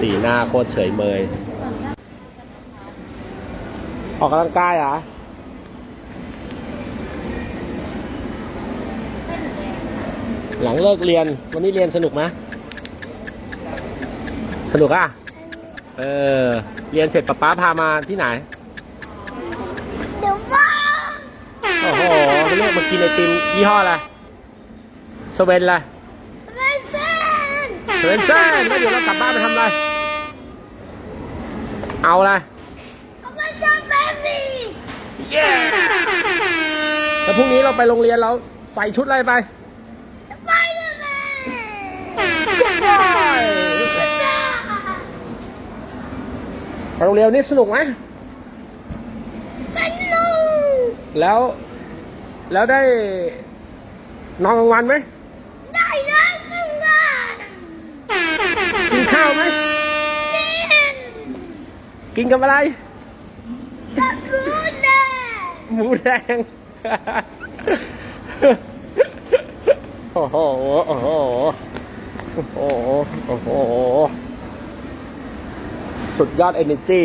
สีหน้าโคตรเฉยเมย ออกกำลังกายเหรอ หลังเลิกเรียน วันนี้เรียนสนุกไหมสนุกอะ เออ เรียนเสร็จป๊าป๊าพามาที่ไหน เดี๋ยวว่าโอ้โหเรียกมากินไอติมยี่ห้ออะไรสเวนอะไรไม่เส้นเวนเซ่นแล้วเดี๋ยวเรากลับบ้านไปทำอะไร เอาอะไรเอาไปจำแบบนี้เย้แล้วพรุ่งนี้เราไปโรงเรียนเราใส่ชุดอะไรไปสไปเดอร์แมนไปโรงเรียนนี่สนุกไหมกันลูกแล้ว แล้วได้นอนกลางวันไหมได้ได้ครึ่งงานกินข้าวไหมเล่น กินกับอะไรกับรู้แน่หมูแดงโอ้โหโอ้โหโอ้โหโอ้โหสุดยอด energy